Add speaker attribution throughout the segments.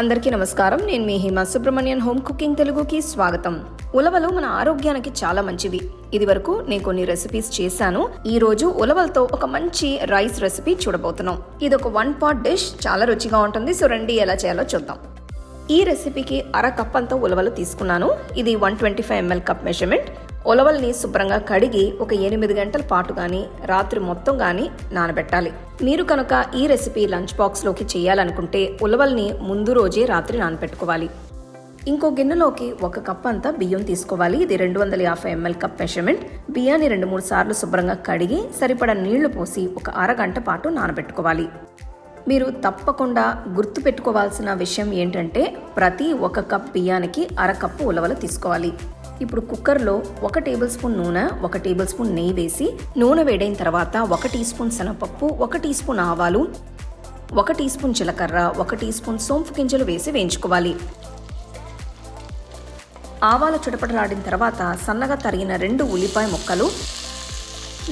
Speaker 1: అందరికీ నమస్కారం. నేను మీ హిమ సుబ్రహ్మణ్యన్ హోమ్ కుకింగ్ తెలుగుకి స్వాగతం. ఉలవలు మన ఆరోగ్యానికి చాలా మంచివి. ఇది వరకు నేను కొన్ని రెసిపీస్ చేశాను. ఈ రోజు ఉలవలతో ఒక మంచి రైస్ రెసిపీ చూడబోతున్నాం. ఇది ఒక వన్ పాట్ డిష్ చాలా రుచిగా ఉంటుంది. సో రండి ఎలా చేయాలో చూద్దాం. ఈ రెసిపీకి అర కప్ అంతా ఉలవలు తీసుకున్నాను. ఇది one twenty five ML cup measurement ఉలవల్ని శుభ్రంగా కడిగి ఒక ఎనిమిది గంటల పాటు కానీ రాత్రి మొత్తం కానీ నానబెట్టాలి. మీరు కనుక ఈ రెసిపీ లంచ్ బాక్స్లోకి చేయాలనుకుంటే ఉలవల్ని ముందు రోజే రాత్రి నానబెట్టుకోవాలి. ఇంకో గిన్నెలోకి ఒక కప్ అంతా బియ్యం తీసుకోవాలి. ఇది రెండు వందల యాభై ఎంఎల్ కప్ మెషర్మెంట్. బియ్యాన్ని రెండు మూడు సార్లు శుభ్రంగా కడిగి సరిపడా నీళ్ళు పోసి ఒక అరగంట పాటు నానబెట్టుకోవాలి. మీరు తప్పకుండా గుర్తు పెట్టుకోవాల్సిన విషయం ఏంటంటే ప్రతి ఒక కప్ బియ్యానికి అర కప్పు ఉలవలు తీసుకోవాలి. ఇప్పుడు కుక్కర్లో ఒక టేబుల్ స్పూన్ నూనె ఒక టేబుల్ స్పూన్ నెయ్యి వేసి నూనె వేడైన తర్వాత ఒక టీ స్పూన్ శనగపప్పు ఒక టీ స్పూన్ ఆవాలు ఒక టీ స్పూన్ జీలకర్ర ఒక టీ స్పూన్ సోంపు గింజలు వేసి వేయించుకోవాలి. ఆవాలు చుడపడలాడిన తర్వాత సన్నగా తరిగిన రెండు ఉల్లిపాయ ముక్కలు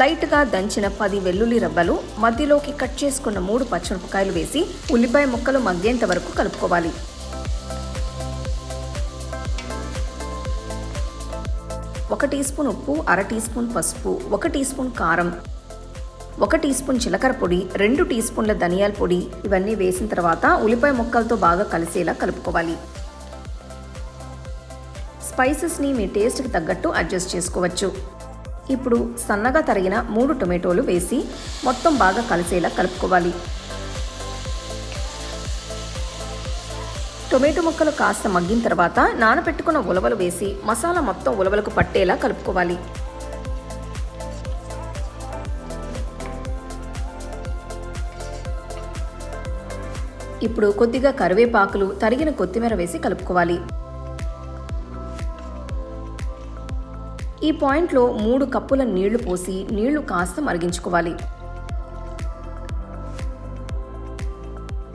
Speaker 1: లైట్గా దంచిన పది వెల్లుల్లి రబ్బలు మధ్యలోకి కట్ చేసుకున్న మూడు పచ్చిమిరపకాయలు వేసి ఉల్లిపాయ ముక్కలు మగ్గేంత వరకు కలుపుకోవాలి. ఒక టీ స్పూన్ ఉప్పు అర టీ స్పూన్ పసుపు ఒక టీ స్పూన్ కారం ఒక టీ స్పూన్ జీలకర్ర పొడి రెండు టీ స్పూన్ల ధనియాల పొడి ఇవన్నీ వేసిన తర్వాత ఉల్లిపాయ ముక్కలతో బాగా కలిసేలా కలుపుకోవాలి. స్పైసెస్ని మీ టేస్ట్కి తగ్గట్టు అడ్జస్ట్ చేసుకోవచ్చు. ఇప్పుడు సన్నగా తరిగిన మూడు టొమాటోలు వేసి మొత్తం బాగా కలిసేలా కలుపుకోవాలి. టొమాటో ముక్కలు కాస్త మగ్గిన తర్వాత నానబెట్టుకున్న ఉలవలు వేసి మసాలా మొత్తం ఉలవలకు పట్టేలా కలుపుకోవాలి. ఇప్పుడు కొద్దిగా కరివేపాకులు తరిగిన కొత్తిమీర వేసి కలుపుకోవాలి. ఈ పాయింట్లో మూడు కప్పుల నీళ్ళు పోసి నీళ్ళు కాస్త మరిగించుకోవాలి.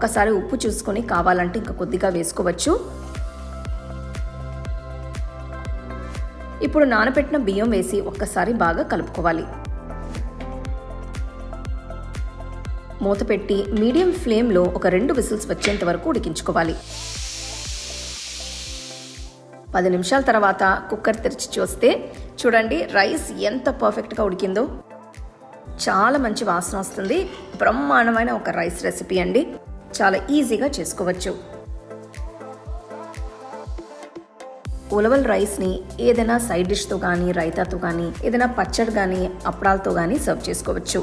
Speaker 1: ఒకసారి ఉప్పు చూసుకొని కావాలంటే ఇంకా కొద్దిగా వేసుకోవచ్చు. ఇప్పుడు నానబెట్టిన బియ్యం వేసి ఒక్కసారి బాగా కలుపుకోవాలి. మూత పెట్టి మీడియం ఫ్లేమ్లో ఒక రెండు విసిల్స్ వచ్చేంత వరకు ఉడికించుకోవాలి. పది నిమిషాల తర్వాత కుక్కర్ తెరిచి చూస్తే చూడండి రైస్ ఎంత పర్ఫెక్ట్గా ఉడికిందో. చాలా మంచి వాసన వస్తుంది. బ్రహ్మాండమైన ఒక రైస్ రెసిపీ అండి. చాలా ఈజీగా చేసుకోవచ్చు. ఉలవల్ రైస్ని ఏదైనా సైడ్ డిష్తో కానీ రైతాతో కానీ ఏదైనా పచ్చడి కానీ అప్పడాలతో కానీ సర్వ్ చేసుకోవచ్చు.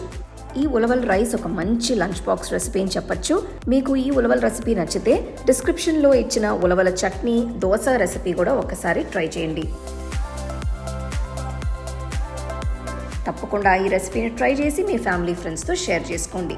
Speaker 1: ఈ ఉలవల్ రైస్ ఒక మంచి లంచ్ బాక్స్ రెసిపీ అని చెప్పొచ్చు. మీకు ఈ ఉలవల్ రెసిపీ నచ్చితే డిస్క్రిప్షన్లో ఇచ్చిన ఉలవల చట్నీ దోశ రెసిపీ కూడా ఒకసారి ట్రై చేయండి. తప్పకుండా ఈ రెసిపీని ట్రై చేసి మీ ఫ్యామిలీ ఫ్రెండ్స్తో షేర్ చేసుకోండి.